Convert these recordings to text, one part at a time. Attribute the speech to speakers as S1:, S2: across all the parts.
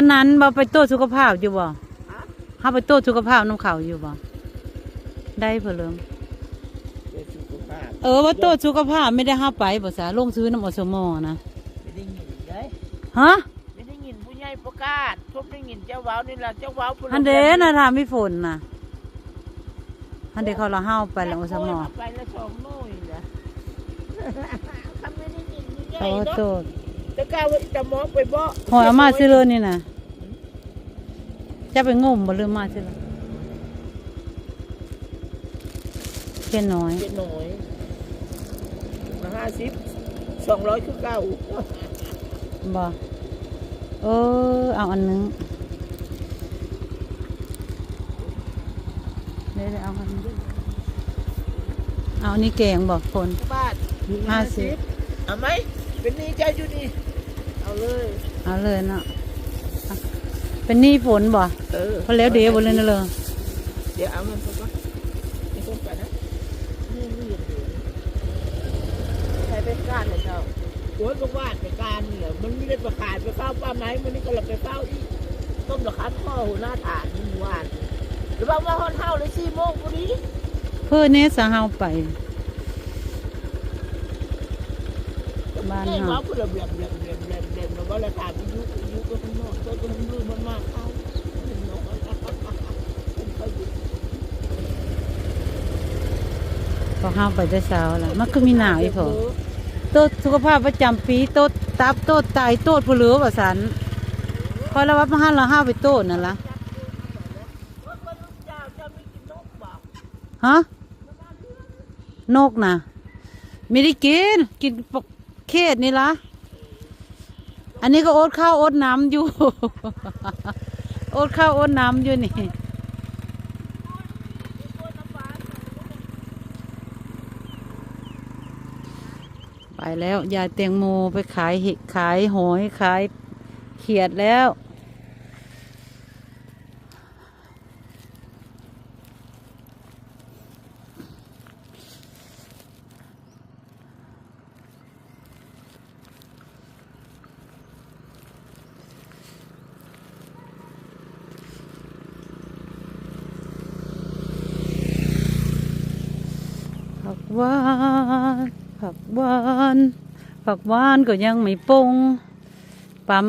S1: อันนั้นบ่ไปตรวจสุขภาพอยู่บ่
S2: ฮะ
S1: เฮาไปตรวจสุขภาพน้ำเขาอยู่บ่ได้เพิ่นเริ่ม
S2: เพื่อสุขภาพ
S1: เออว่าตรวจสุขภาพไม่ได้เฮาไปบ่ซะลงซื้อน้ำอสมนะ
S2: ไม่ได้ยินได้
S1: ฮะ
S2: ไม่ได้ยินผู้ใหญ่ประกาศทุกได้ยินเจ้าเว้านี่ล่ะเจ้าเว้าผู้
S1: อันเดน่ะถามมีฝนน่ะอันเดเขาละเฮาไปแล้วอสม
S2: ไปละสองหน่วยนะทำไม่ได้ยินผู้ใหญ่
S1: โอ้
S2: เนาะ
S1: โต ด
S2: จะกล้าว่าจะมองไปบ่
S1: หอยเอามาซื้อเลยนี่น่ะจะไปงมบ่ลืมมาซื้อเลยเพียนน้อย
S2: เป็นหน่อยมาห้าสิบสองร้อยคือเก้า
S1: บ่เออเอาอันนึงเดี๋ยวๆเอาอันนึงเอาอันนี้แกงบอกคน
S2: บาท
S1: ห้าสิบ
S2: เอาไหมเป็นหนี้ใจอยู่นี่ เอาเลย
S1: เอาเลยเนาะอะเป็นหนี้ฝนบ่
S2: เออ
S1: เพราะแล้วเดี๋ยวบ่เลยนะเลย
S2: เดี๋ยวเอามันไปก่อนไอ้คนไปนะนี่นี่เดี๋ยวใช้ไปการเลยเจ้าโอ้ยก็วาดไปการเนี่ยมันไม่ได้ประกาศไปเฝ้าป้าไหมมันนี่ก็เลยไปเฝ้าอีกต้มราคาพ่อหัวหน้าฐานนี่วาดหรือว่ามาฮอนเฮาเลยสี่โมงพอดี
S1: เพื่อเนสเฮาไปบ้าน
S2: เฮา
S1: เฮา
S2: เพื่อเบียบเบียบเบียบเบียบเบียบแล้วก็เลยถามอายุอายุก็ข้างนอกก็ข้างนอกมันมากเข้าเป็นน้อยเป็นไปอยู่
S1: พอเฮาไปแต่เช้าแล้วมันก็มีหนาวอีกพอโตดสุขภาพประจำปีโตดตับโตดไตโตดผู้เหลือว่าสันคอยระวัดมาหันเราห้าไปโตดนั่นล่ะ
S2: ว่าคนละ
S1: ฮะนกนะไม่ได้กิน กินปกเขตนี่ละ อันนี้ก็อดข้าวอดน้ำอยู่ อดข้าวอดน้ำอยู่นี่ไปแล้วยายเตียงโมไปขายเห็ดขายหอยขายเขียดแล้ว หวานผักหวานผักหวานก็ยังไม่ปงปั๊ม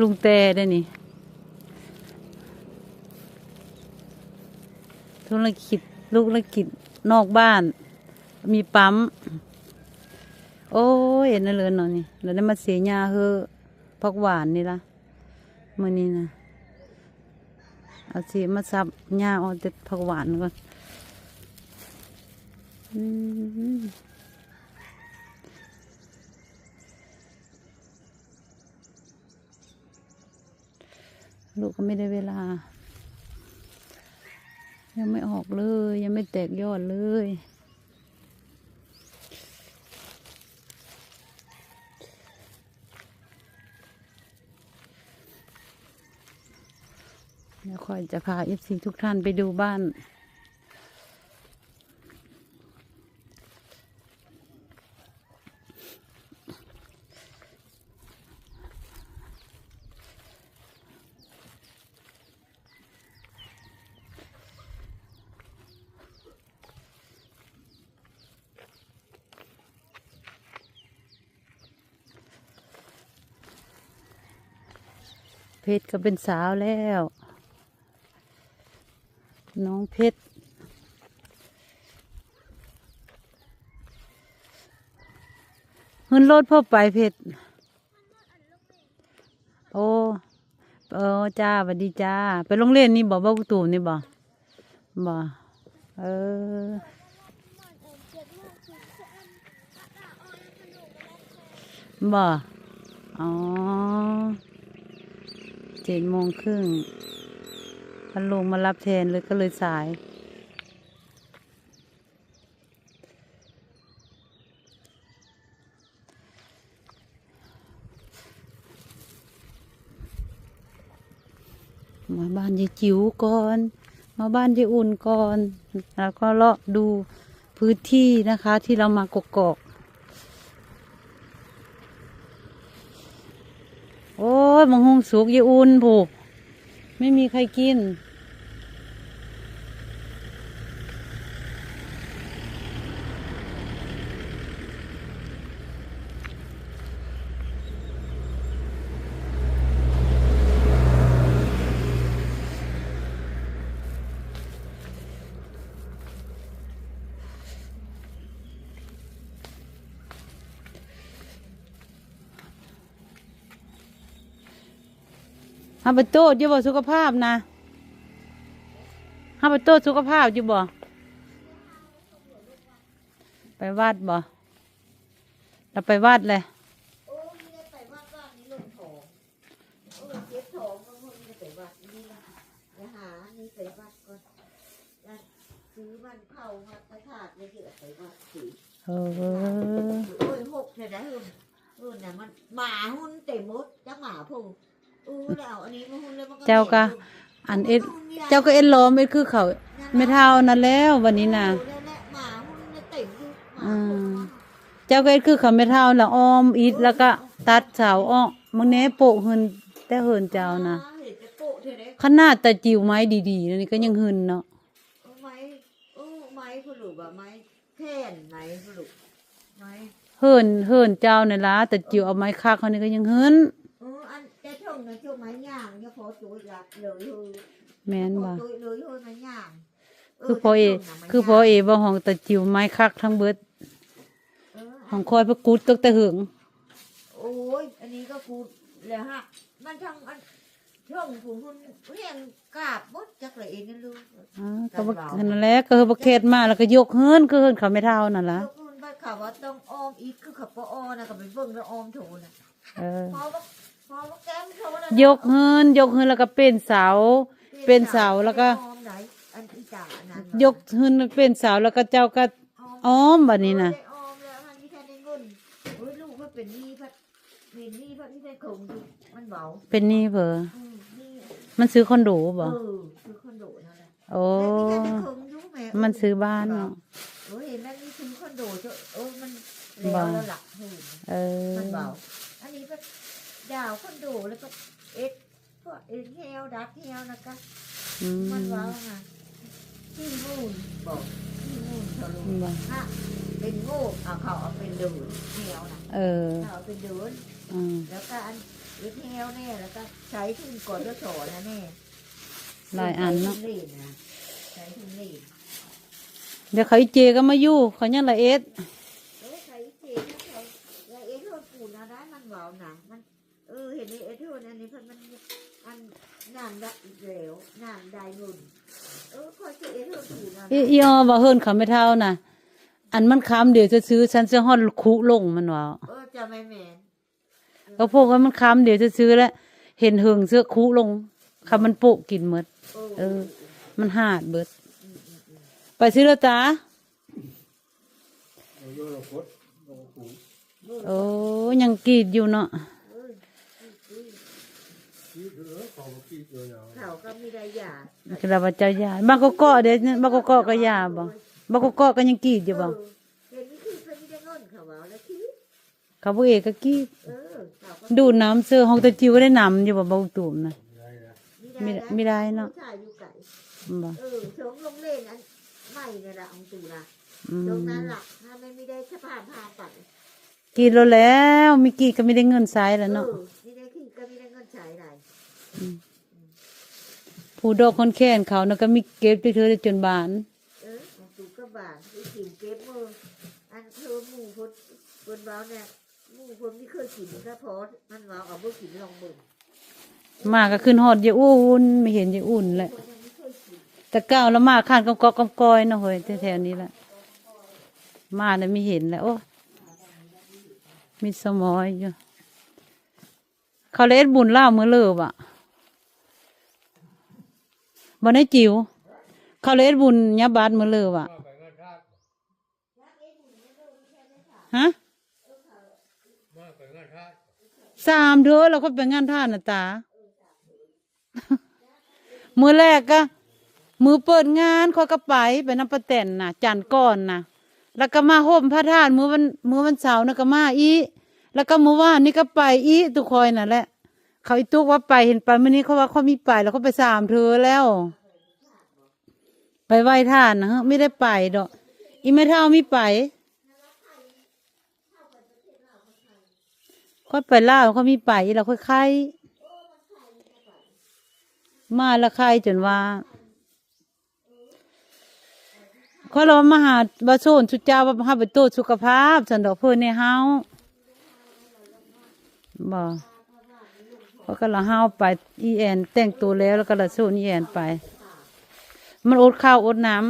S1: ลุงแต่ได้นี่ ธุรกิจลูกธุรกิจนอกบ้าน มีปั๊ม โอ้ยเห็นนั่นเลยเนาะนี่เราได้มาเสียยาเฮอผักหวานนี่ละมื่อนี้นะเอาสีมาซับหญ้าเอาแต่ผักหวานก่อน อืม ลูกก็ไม่ได้เวลา ยังไม่ออกเลย ยังไม่แตกยอดเลยเดี๋ยวคอยจะพาเอฟซีทุกท่านไปดูบ้าน เพชรก็เป็นสาวแล้ว น้องเพชรขึ้นรถพ่อไปเพชรโอ้เออจ้าสวัสดีจ้า ไปโรงเรียนนี่บอกบ้าตูมนี่บอกบอกเออบ่อ๋อ เจ็ดโมงครึ่งพันลงมารับแทนเลยก็เลยสาย มาบ้านยายจิ๋วก่อน มาบ้านยายอุ่นก่อน แล้วก็เลาะดูพื้นที่นะคะที่เรามากกอก โอ้ยมังหุงสุกอยาอุ่นผูกไม่มีใครกิน ฮับไปโตดอยู่บ่สุขภาพนะฮับไปโตดสุขภาพอยู่บ่ไปวัดบ่เราไปวัดเลย
S3: โอ้มีได้ไปวัดบ่เจ็บท้องบางคนมีได้ไปวัดนี่ละไปหาไปวัดก่อนแล้วซื้อมันเข้าวัดพระธาตุเลยที่เอาไปวัดสิ
S1: เออ
S3: โอ้ยหกเลยนะเออเออน่ะมันหมาหุ่นเต็มหมดจักหมาพู โอ้แล้วอันนี้มาหุ่นเลยมันก็
S1: เจ้าก็อันเอ็ดเจ้าก็เอ็ดล้อมเอ็ดคือเขาไม่เท่านั้นแล้ววันนี้นะ
S3: แล้วแหละหมาหุ่นเนี่ยเต็มอยู่หมา
S1: อืม
S3: หุ่น
S1: เจ้าก็เอ็ดคือเขาไม่เท่าแล้วอ้อมอีดแล้วก็ตัดเสาอ้อมึงเนี้โปะหืนแต่เหินเจ้านะ
S3: เห็นจะโปะเธอได้
S1: ขนาดแต่จิ๋วไม้ดีๆนี่ก็ยังหืนเนาะ
S3: เอาไม้โอ้ไม้ผลุแบบไม้แท่นไม้ผลุไม้
S1: เหินเหินเจ้าในละแต่จิ๋วเอาไม้คักเขานี่ก็ยังหืน
S3: เอออันแต่ช่อง นะช่วงไม้ย่างเนี่ยพอจุยละเลยเฮ้ย
S1: แม่น
S3: พอ
S1: บ่
S3: จุยเลยเฮ้ยไม้ย่าง
S1: คือพอเอ คือพอเอบ่ห้องแต่จิ๋วไม้คักทั้งเบิด
S3: เออ
S1: ห้องคอยพระกุดตกแต่หึง
S3: โอ้ยอันนี้ก็กูแล้วฮะ มันทั้งอันช่องผู้หุ่นเรียงกราบมดจักเลยเองนั่นลูก
S1: อ๋อก็บ่นั่นแหละก็คือบ่เขตมาแล้วก็ยกเฮินคือเฮินเขาไม่เท่านั่นล่ะ
S3: ยกหุ่นไปข่าวว่าต้องออมอีกคือขับปออนะกับไปเบิ่งแล้วออมโถนะ
S1: เออ
S3: พอว่าพอว่าแก้มโถนะ
S1: ยกเฮินยกเฮินแล้วก็เป็นเสา เป็นเสาแล้วก็
S3: ออมไหนอันอีจ่านั่น
S1: ยกเฮินเป็นเสาแล้วก็เจ้าก็อ้อมบัดนี้น่ะ
S3: โอ้ยได้ออมแล้วมันมีแค่ได้เงินโอ้ยลูกมันเป็นหนี้พัดเป็นหนี้พัดที่ได้คงอยู่มันเบา
S1: เป็นหนี่เผอ
S3: อืมหนี่
S1: มันซื้อคอนโดบ่
S3: เออคือคอนโดนั่นแหละ
S1: โอ้
S3: แต่มีแค่ได้คงอยู่แม่
S1: มันซื้อบ้านเนาะ
S3: โอ้ยเห็นแล้วนี่ซื้อคอนโดเจ้าเออมันแล้วแล้วหลักหมื่น
S1: เออ
S3: มันเบาอันนี้ก็ ดาวคอนโดแล้วก็เอ็ดก็เอ็ดเฮลดักเฮลนะก็
S1: อืม
S3: มันเบาไงที่มูนบอกที่มูนทะลุ
S1: บ่
S3: ถ้าเป็นโง่เอาเขาเอาเป็นเดินเฮลนะ
S1: เออ
S3: เขาเอาเป็นเดิน
S1: อืม
S3: แล้วก็อันเอ็ดเฮลแน่แล้วก็ใช้ทุนก่อนแล้วสอนนะแน่
S1: หลายอันเนาะ
S3: ใช้ทุเล่นนะใช้ทุนเล่น
S1: เดี๋ยวเขาอีเจก็มาอยู่เขายังละเอ็ด
S3: เอ้ยใช้เจนะเขาแล้วเอ็ดโทษปูนะได้มันเบาหนามัน เออเห็นไอ้เอ็ดโทษอันนี้เพิ่นมันอันนานได้อีกแล้วนานได้เงินเออคอยเจอเอ็ดโทษปูนะ
S1: อีอีออว่าเฮินเขาไม่เท่าน่ะอันมันค้ำเดี๋ยวจะซื้อฉันจะฮอดคุลงมันว่า
S3: เออจะไม่แมน
S1: ก็พวกว่ามันค้ำเดี๋ยวจะซื้อแล้วเห็นเหิงเสื้อคุลงคำมันโปะกินหมด
S3: เออ
S1: เออ มันหาดเบิด ไปซื้อแล้วจ้า
S4: เราโยนเราคดเราผู
S1: โอ้ยังกรีดอยู่เนาะ
S3: เออ
S4: คิดเถอะเขาก็คิดเลยนะ
S3: เขาก็ไม่ได้หยา
S1: คือเราว่าเจ้ายาบางกอกเดี๋ยวบางกอกก็ยาบ่บางกอกก็ยังกรีดอยู่บ่
S3: เออเห็นนี่คือเพิ่นไม่ได้เงินเขาเอาแล้วคิด
S1: เขาบ่เอกก็กรีด
S3: เออเขาก็
S1: ดูดน้ำเสื้อห้องตะจิวก็ได้น้ำอยู่บ่บ่ตุ่มนะ
S4: ไม่ได้นะ
S1: ไม่ได้ไม่ได้เนาะ
S3: ผู้ชายอยู่ไก่
S1: บ่
S3: เออชงลงเล่นอันไม่เนี่ยละองตูนะ
S1: อื
S3: ตรง
S1: ม
S3: นั้นล่ะถ้าไม่ไม่ได้สะพานพาไป
S1: กรีดแล้วแล้วมีกรีดก็ไม่ได้เงินใช้แล้วเนาะ
S3: เออ
S1: ผู้ดอกคนแค้นเขานะก็มีเก็บไปเธอได้จนบาน
S3: เออองตูก็บาทไอ้กินเก็บมืออันเธอหมู่คนคนเว้าเนี่ยหมู่คนที่เคยกินก็พอมันเว้าเอาเมื่อกินลองมึง
S1: มาก็ขึ้นฮอดยายอุ่นไม่เห็นยายอุ่นแหละ
S3: คนยังไม่เคยกิน
S1: แต่ก้าวแล้วมาข้านกำกอกกำกอยเนาะเฮ้ยแถวๆนี้แหละมาเนี่ยไม่เห็นแล้วโอ้มีสมอยอยู่เขาเลยเอ็ดบุญเล่ามือเลิบอะ บ่ได้จิ๋วเขาเลยเอ็ดบุญยาบาดมือเลิบอะฮะ
S4: สา
S1: มเด้อเราก็ไปงานท่านน่ะตามือแรกก็มือเปิดงานเขาก็ไปไปน้ำประแตนน่ะจันก่อนน่ะแล้วก็มาห่มพระธาตุมือวันมือวันเสาร์น่ะก็มาอีแล้วก็มือว่านนี่ก็ไปอีตุคอยน่ะแหละ เขาอีตุกว่าไปเห็นไปมื่อนี้เขาว่าเขามีไปแล้วเขาไปสามเธอแล้ว ไปไหว้ท่านนะฮะไม่ได้ไปดอกอีไม่เท่ามีไปก็ไปล่าเขามีไปอีเราค่อยไข่มาละไข่จนว่าเขาเรามาหาบาโซนสุดเจ้าว่าหาไปตรสุขภาพสันดอกเพื่อนในเฮาบ่ เพราก็ละเฮาวไปอีแอนแต่งตัวแล้วแล้วก็ละโซนอีแอนไป มันอดข้าวอดน้ำ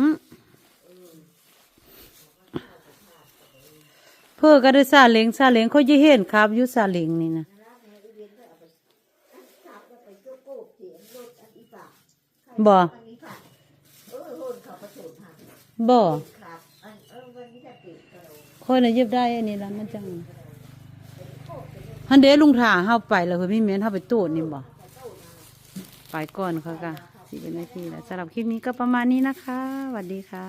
S1: เพื่อก็ได้ซาเล้งซาเล้งเขาจะเห็นครับยุซาเล้งนี่นะบ่บ่
S3: คนเออวันนี้จะติดกระโหลก
S1: ค่อยน่ะเย็บได้อันนี้ละมันจัง ฮันเดลุงถ่าเฮาไปแล้วเฮ้ยพี่เมนเฮาไปตูดนี่บ่ไปก่อนเขากะสิเป็นนาทีแล้วสำหรับคลิปนี้ก็ประมาณนี้นะคะสวัสดีค่ะ